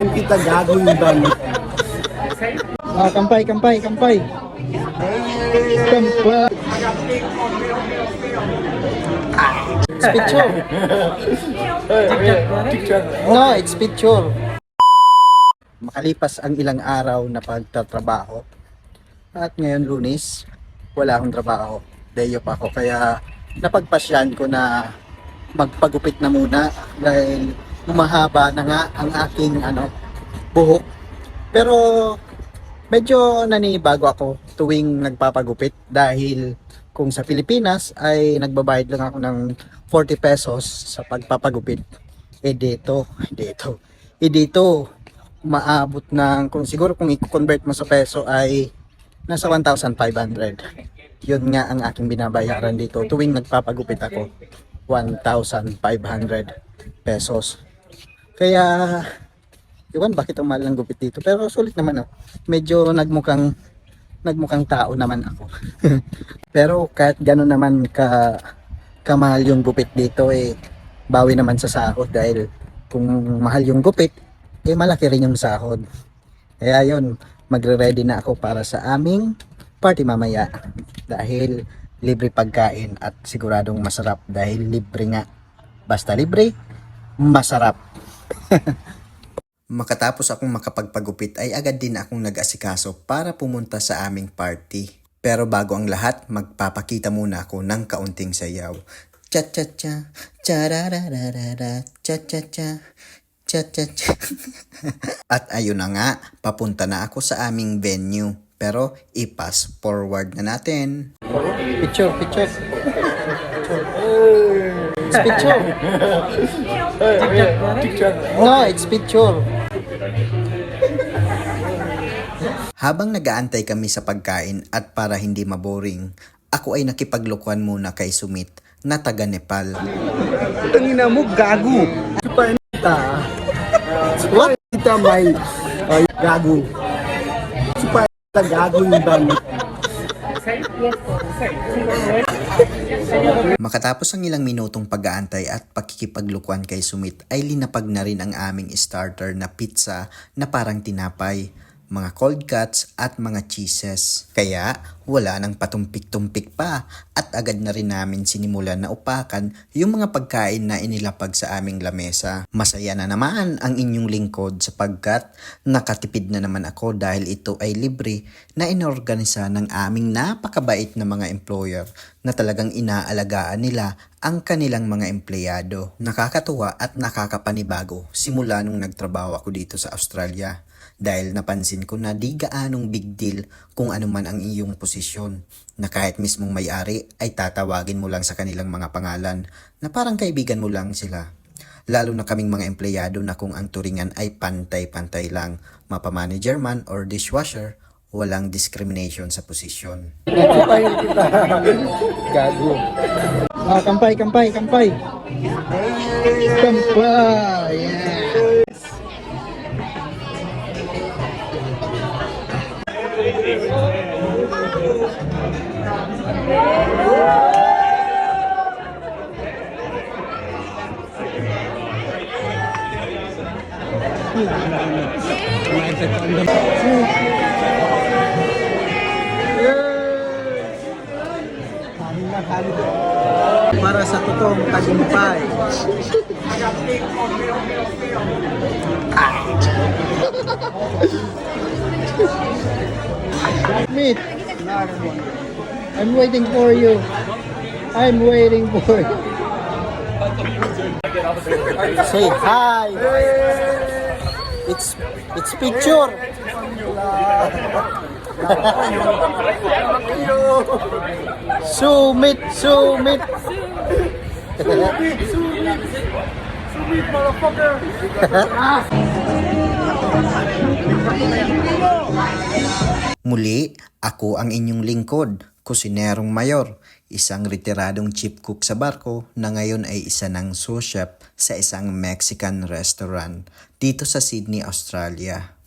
kita gagawin ba? Ah, kampay, kampay, kampay. Kampay. It's picture. No, it's picture. Makalipas ang ilang araw na pagtatrabaho at ngayon lunis, wala akong trabaho. Day off ako kaya napagpasyan ko na magpagupit na muna dahil umahaba na nga ang aking ano buhok. Pero medyo naninibago ako tuwing nagpapagupit dahil kung sa Pilipinas ay nagbabayad lang ako ng 40 pesos sa pagpapagupit. Eh dito, dito, eh dito, maabot ng, kung siguro kung i-convert mo sa peso ay nasa 1,500. Yun nga ang aking binabayaran dito tuwing nagpapagupit ako. 1,500 pesos. Kaya, iwan bakit ang mahal ng gupit dito. Pero sulit naman ako. Medyo nagmukhang nagmukhang tao naman ako. Pero kahit gano'n naman ka kamahal yung gupit dito eh bawi naman sa sahod dahil kung mahal yung gupit eh malaki rin yung sahod. Kaya yun, magre-ready na ako para sa aming party mamaya dahil libre pagkain at siguradong masarap dahil libre nga. Basta libre, masarap. Makatapos akong makapagpagupit ay agad din akong nag-asikaso para pumunta sa aming party. Pero bago ang lahat, magpapakita muna ako ng kaunting sayaw. Cha-cha-cha, charararara, cha-cha-cha, cha-cha-cha. At ayun na nga, papunta na ako sa aming venue. Pero i-pass forward na natin. Picture, picture. It's picture. No, it's picture. Habang nagaantay kami sa pagkain at para hindi maboring, ako ay nakipaglukuan muna kay Sumit na taga Nepal. Tangina mo, gago. Super kita. What? Kita may ay, gago. Super kita gagawin ba? Makatapos ang ilang minutong pag-aantay at pakikipaglukuan kay Sumit ay linapag na rin ang aming starter na pizza na parang tinapay, mga cold cuts at mga cheeses. Kaya wala nang patumpik-tumpik pa at agad na rin namin sinimulan na upakan yung mga pagkain na inilapag sa aming lamesa. Masaya na naman ang inyong lingkod sapagkat nakatipid na naman ako dahil ito ay libre na inorganisa ng aming napakabait na mga employer na talagang inaalagaan nila ang kanilang mga empleyado. Nakakatuwa at nakakapanibago simula nung nagtrabaho ako dito sa Australia dahil napansin ko na di gaanong big deal kung ano man ang iyong posisyon na kahit mismong may-ari ay tatawagin mo lang sa kanilang mga pangalan na parang kaibigan mo lang sila. Lalo na kaming mga empleyado na kung ang turingan ay pantay-pantay lang, mapamanager man or dishwasher, walang discrimination sa posisyon. Gago. Ah, kampay, kampay, kampay. Kampay. Yeah. Para sa totoong tagumpay. Meet. I'm waiting for you. I'm waiting for you. Say hi. It's it's picture. Sumit, sumit. Muli, ako ang inyong lingkod, kusinerong mayor, isang retiradong chief cook sa barko na ngayon ay isa ng sous chef sa isang Mexican restaurant dito sa Sydney, Australia.